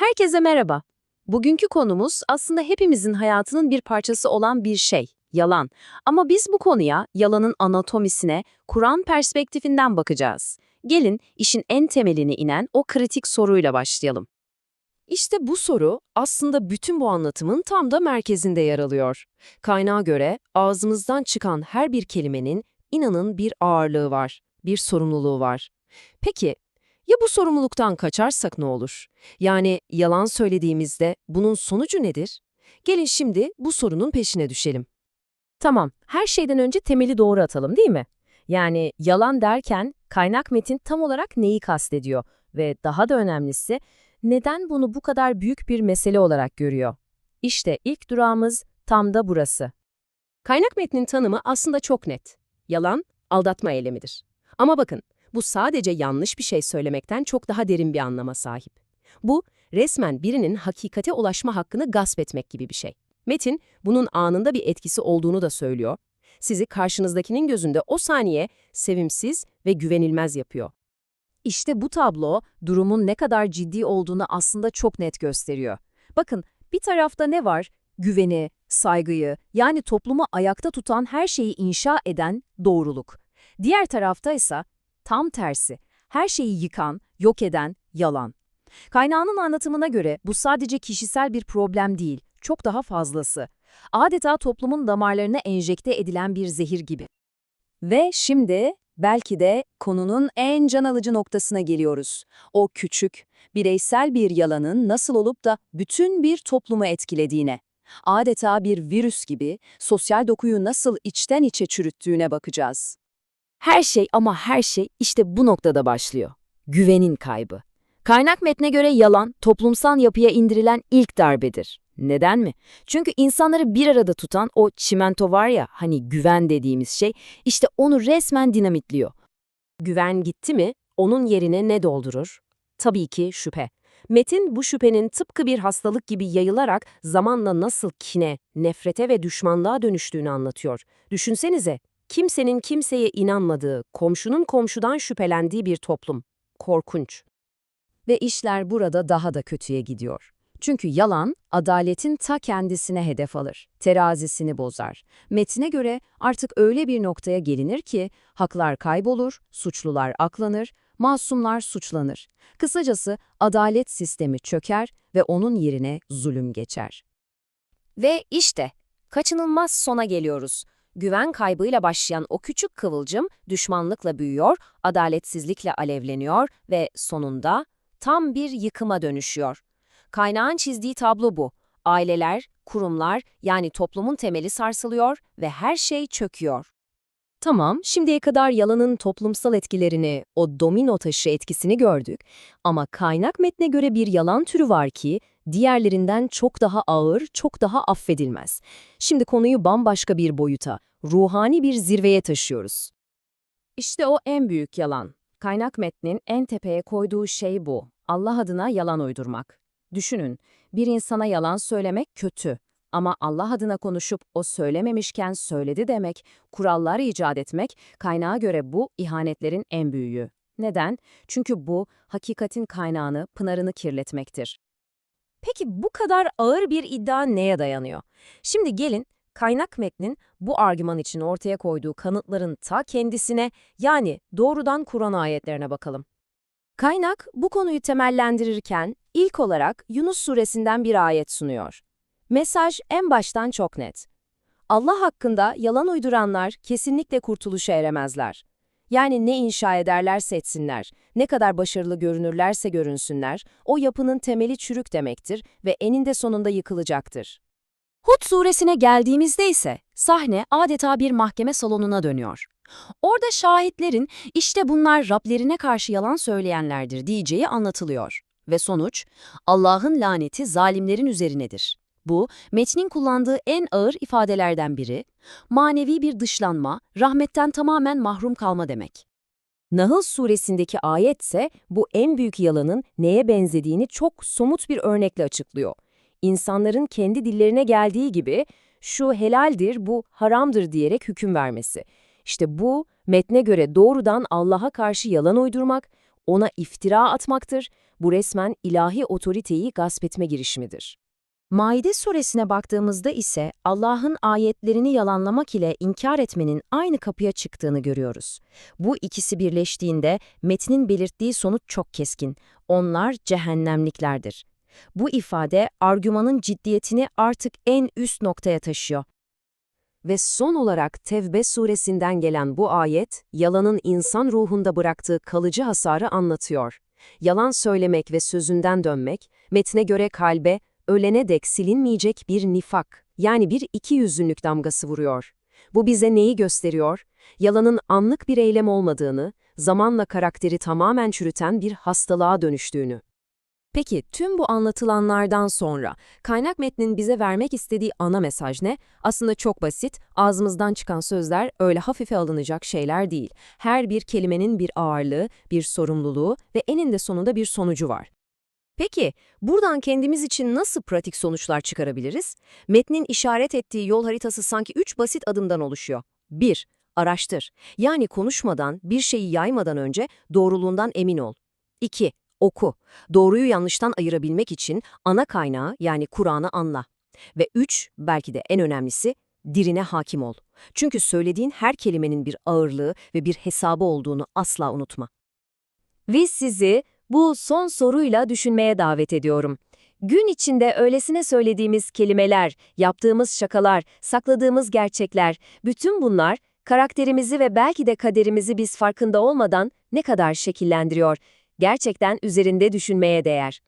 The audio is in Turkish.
Herkese merhaba. Bugünkü konumuz aslında hepimizin hayatının bir parçası olan bir şey, yalan. Ama biz bu konuya yalanın anatomisine, Kur'an perspektifinden bakacağız. Gelin işin en temeline inen o kritik soruyla başlayalım. İşte bu soru aslında bütün bu anlatımın tam da merkezinde yer alıyor. Kaynağa göre ağzımızdan çıkan her bir kelimenin inanın bir ağırlığı var, bir sorumluluğu var. Peki ya bu sorumluluktan kaçarsak ne olur? Yani yalan söylediğimizde bunun sonucu nedir? Gelin şimdi bu sorunun peşine düşelim. Tamam, her şeyden önce temeli doğru atalım değil mi? Yani yalan derken kaynak metin tam olarak neyi kastediyor ve daha da önemlisi neden bunu bu kadar büyük bir mesele olarak görüyor? İşte ilk durağımız tam da burası. Kaynak metnin tanımı aslında çok net. Yalan, aldatma eylemidir. Ama bakın, bu sadece yanlış bir şey söylemekten çok daha derin bir anlama sahip. Bu, resmen birinin hakikate ulaşma hakkını gasp etmek gibi bir şey. Metin, bunun anında bir etkisi olduğunu da söylüyor. Sizi karşınızdakinin gözünde o saniye sevimsiz ve güvenilmez yapıyor. İşte bu tablo durumun ne kadar ciddi olduğunu aslında çok net gösteriyor. Bakın bir tarafta ne var? Güveni, saygıyı yani toplumu ayakta tutan her şeyi inşa eden doğruluk. Diğer tarafta ise tam tersi. Her şeyi yıkan, yok eden yalan. Kaynağının anlatımına göre bu sadece kişisel bir problem değil, çok daha fazlası. Adeta toplumun damarlarına enjekte edilen bir zehir gibi. Ve şimdi belki de konunun en can alıcı noktasına geliyoruz. O küçük, bireysel bir yalanın nasıl olup da bütün bir toplumu etkilediğine. Adeta bir virüs gibi sosyal dokuyu nasıl içten içe çürüttüğüne bakacağız. Her şey ama her şey işte bu noktada başlıyor. Güvenin kaybı. Kaynak metne göre yalan, toplumsal yapıya indirilen ilk darbedir. Neden mi? Çünkü insanları bir arada tutan o çimento var ya, hani güven dediğimiz şey, işte onu resmen dinamitliyor. Güven gitti mi, onun yerine ne doldurur? Tabii ki şüphe. Metin bu şüphenin tıpkı bir hastalık gibi yayılarak zamanla nasıl kine, nefrete ve düşmanlığa dönüştüğünü anlatıyor. Düşünsenize, kimsenin kimseye inanmadığı, komşunun komşudan şüphelendiği bir toplum. Korkunç. Ve işler burada daha da kötüye gidiyor. Çünkü yalan, adaletin ta kendisine hedef alır, terazisini bozar. Metine göre artık öyle bir noktaya gelinir ki, haklar kaybolur, suçlular aklanır, masumlar suçlanır. Kısacası adalet sistemi çöker ve onun yerine zulüm geçer. Ve işte, kaçınılmaz sona geliyoruz. Güven kaybıyla başlayan o küçük kıvılcım düşmanlıkla büyüyor, adaletsizlikle alevleniyor ve sonunda tam bir yıkıma dönüşüyor. Kaynağın çizdiği tablo bu. Aileler, kurumlar yani toplumun temeli sarsılıyor ve her şey çöküyor. Tamam, şimdiye kadar yalanın toplumsal etkilerini, o domino taşı etkisini gördük. Ama kaynak metne göre bir yalan türü var ki, diğerlerinden çok daha ağır, çok daha affedilmez. Şimdi konuyu bambaşka bir boyuta, ruhani bir zirveye taşıyoruz. İşte o en büyük yalan. Kaynak metnin en tepeye koyduğu şey bu. Allah adına yalan uydurmak. Düşünün, bir insana yalan söylemek kötü. Ama Allah adına konuşup o söylememişken söyledi demek, kurallar icat etmek, kaynağa göre bu ihanetlerin en büyüğü. Neden? Çünkü bu, hakikatin kaynağını, pınarını kirletmektir. Peki bu kadar ağır bir iddia neye dayanıyor? Şimdi gelin, kaynak metnin bu argüman için ortaya koyduğu kanıtların ta kendisine, yani doğrudan Kur'an ayetlerine bakalım. Kaynak bu konuyu temellendirirken ilk olarak Yunus suresinden bir ayet sunuyor. Mesaj en baştan çok net. Allah hakkında yalan uyduranlar kesinlikle kurtuluşa eremezler. Yani ne inşa ederlerse etsinler, ne kadar başarılı görünürlerse görünsünler, o yapının temeli çürük demektir ve eninde sonunda yıkılacaktır. Hud suresine geldiğimizde ise sahne adeta bir mahkeme salonuna dönüyor. Orada şahitlerin işte bunlar Rablerine karşı yalan söyleyenlerdir diyeceği anlatılıyor. Ve sonuç, Allah'ın laneti zalimlerin üzerinedir. Bu, metnin kullandığı en ağır ifadelerden biri, manevi bir dışlanma, rahmetten tamamen mahrum kalma demek. Nahl suresindeki ayetse bu en büyük yalanın neye benzediğini çok somut bir örnekle açıklıyor. İnsanların kendi dillerine geldiği gibi şu helaldir, bu haramdır diyerek hüküm vermesi. İşte bu, metne göre doğrudan Allah'a karşı yalan uydurmak, ona iftira atmaktır. Bu resmen ilahi otoriteyi gasp etme girişimidir. Maide suresine baktığımızda ise Allah'ın ayetlerini yalanlamak ile inkar etmenin aynı kapıya çıktığını görüyoruz. Bu ikisi birleştiğinde metnin belirttiği sonuç çok keskin. Onlar cehennemliklerdir. Bu ifade argümanın ciddiyetini artık en üst noktaya taşıyor. Ve son olarak Tevbe suresinden gelen bu ayet, yalanın insan ruhunda bıraktığı kalıcı hasarı anlatıyor. Yalan söylemek ve sözünden dönmek, metne göre kalbe, ölene dek silinmeyecek bir nifak, yani bir ikiyüzlülük damgası vuruyor. Bu bize neyi gösteriyor? Yalanın anlık bir eylem olmadığını, zamanla karakteri tamamen çürüten bir hastalığa dönüştüğünü. Peki tüm bu anlatılanlardan sonra kaynak metnin bize vermek istediği ana mesaj ne? Aslında çok basit, ağzımızdan çıkan sözler öyle hafife alınacak şeyler değil. Her bir kelimenin bir ağırlığı, bir sorumluluğu ve eninde sonunda bir sonucu var. Peki, buradan kendimiz için nasıl pratik sonuçlar çıkarabiliriz? Metnin işaret ettiği yol haritası sanki üç basit adımdan oluşuyor. 1. Araştır. Yani konuşmadan, bir şeyi yaymadan önce doğruluğundan emin ol. 2. Oku. Doğruyu yanlıştan ayırabilmek için ana kaynağı yani Kur'an'ı anla. Ve 3. Belki de en önemlisi, dirine hakim ol. Çünkü söylediğin her kelimenin bir ağırlığı ve bir hesabı olduğunu asla unutma. Biz sizi bu son soruyla düşünmeye davet ediyorum. Gün içinde öylesine söylediğimiz kelimeler, yaptığımız şakalar, sakladığımız gerçekler, bütün bunlar karakterimizi ve belki de kaderimizi biz farkında olmadan ne kadar şekillendiriyor. Gerçekten üzerinde düşünmeye değer.